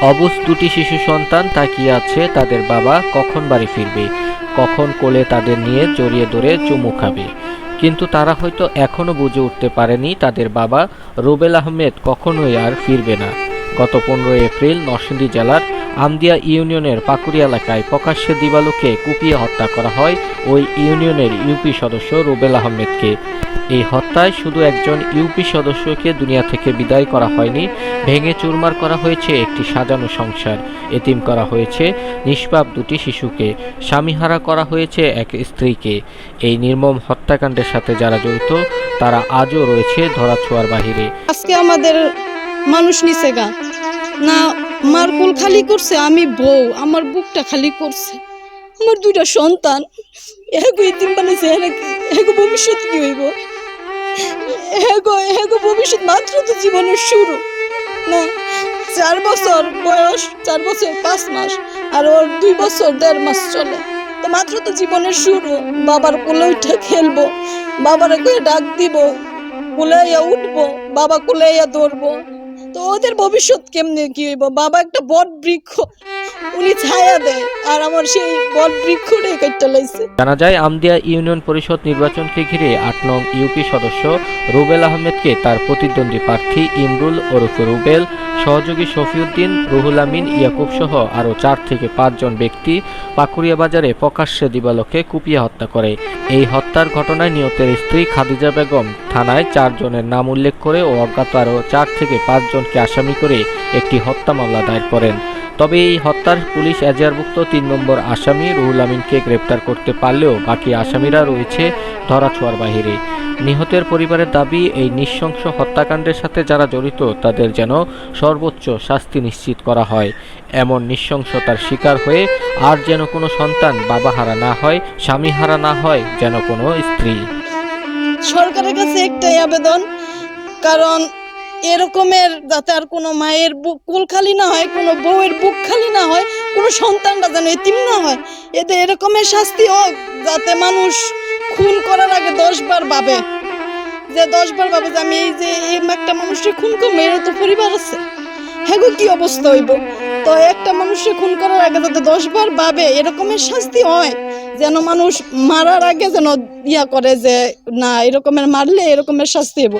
অবুজ দুটি শিশু সন্তান তাকিয়ে আছে, তাদের বাবা কখন বাড়ি ফিরবে? কখন কোলে তাদের নিয়ে জড়িয়ে ধরে চুমু খাবে? কিন্তু তারা হয়তো এখনও বুঝে উঠতে পারেনি তাদের বাবা রুবেল আহমেদ কখনোই আর ফিরবে না। গত পনেরোই এপ্রিল নরসিংদী জেলার আমদিয়া ইউনিয়নের পাকুড়ি এলাকায় প্রকাশ্যে দিবালুকে কুপিয়ে হত্যা করা হয় ওই ইউনিয়নের ইউপি সদস্য রুবেল আহমেদকে। এই হত্যায় শুধু একজন ইউপি সদস্যকে দুনিয়া থেকে বিদায় করা হয়নি, ভেঙে চুরমার করা হয়েছে একটি সাজানো সংসার। এতিম করা হয়েছে নিষ্পাপ দুটি শিশুকে, স্বামীহারা করা হয়েছে এক স্ত্রীকে। এই নির্মম হত্যাকাণ্ডের সাথে যারা জড়িত, তারা আজও রয়েছে ধরাছোঁয়ার বাহিরে। আজকে আমাদের মানুষ নিচে গা। না মার কুল খালি করছে, আমি বউ, আমার বুকটা খালি করছে। আমার দুইটা সন্তান, এগো ইতিম এগো ভবিষ্যৎ কি হইব? এগো এগো ভবিষ্যৎ মাত্র তো জীবনের শুরু। না, চার বছর বয়স, চার বছর পাঁচ মাস, আর ওর দুই বছর দেড় মাস চলে। তো মাত্র তো জীবনের শুরু, বাবার কোলে উঠে খেলব, বাবার কয়ে ডাক দিব, কোলে উঠবো, বাবা কোলে ধরবো। তো ওদের ভবিষ্যৎ কেমনে কি হইব? বাবা একটা বট বৃক্ষ, উনি ছায়া দেয়, আর আমার সেই বট বৃক্ষটাই কাটতে লাইছে। জানা যায়, আমদিয়া ইউনিয়ন পরিষদ নির্বাচনকে ঘিরে আট নং ইউপি সদস্য রুবেল আহমেদকে তার প্রতিদ্বন্দ্বী প্রার্থী ইমরুল ওরফে রুবেল, সহযোগী শফিউদ্দিন, রুহুল আমিন, ইয়াকুব সহ আরও চার থেকে পাঁচজন ব্যক্তি পাকুড়িয়া বাজারে প্রকাশ্যে দিবালোকে কুপিয়ে হত্যা করে। এই হত্যার ঘটনায় নিহতের স্ত্রী খাদিজা বেগম থানায় চারজনের নাম উল্লেখ করে ও অজ্ঞাত আরও চার থেকে পাঁচজনকে আসামি করে একটি হত্যা মামলা দায়ের করেন। তবে এই হত্যার পুলিশ এজাহারভুক্ত তিন নম্বর আসামি রুহুল আমিনকে গ্রেপ্তার করতে পারলেও বাকি আসামিরা রয়েছে ধরাছোঁয়ার বাহিরে। নিহতের পরিবারের দাবি, এই নৃশংস হত্যাকাণ্ডের সাথে যারা জড়িত, তাদের যেন সর্বোচ্চ শাস্তি নিশ্চিত করা হয়। এমন নৃশংসতার শিকার হয়ে আর যেন কোনো সন্তান বাবাহারা না হয়, স্বামীহারা না হয়, যেন কোনো স্ত্রী। সরকারের কাছে একটাই আবেদন, কারণ এরকমের যাতে আর কোনো মায়ের বুক কুল খালি না হয় কোনো বউয়ের বুক খালি না হয় কোনো সন্তানটা যেন এতিম না হয় এতে এরকমের শাস্তি হোক যাতে মানুষ খুন করার আগে দশ বার ভাবে। যে দশ বার ভাবে যে আমি এই যে এই একটা মানুষের খুন করব এর তো পরিবার আছে। হ্যাঁ গো, কি অবস্থা হইব? তো একটা মানুষের খুন করার আগে যাতে দশ বার ভাবে এরকমের শাস্তি হয়। যেন মানুষ মারার আগে যেন ইয়া করে যে না এরকমের মারলে এরকমের শাস্তি হইব।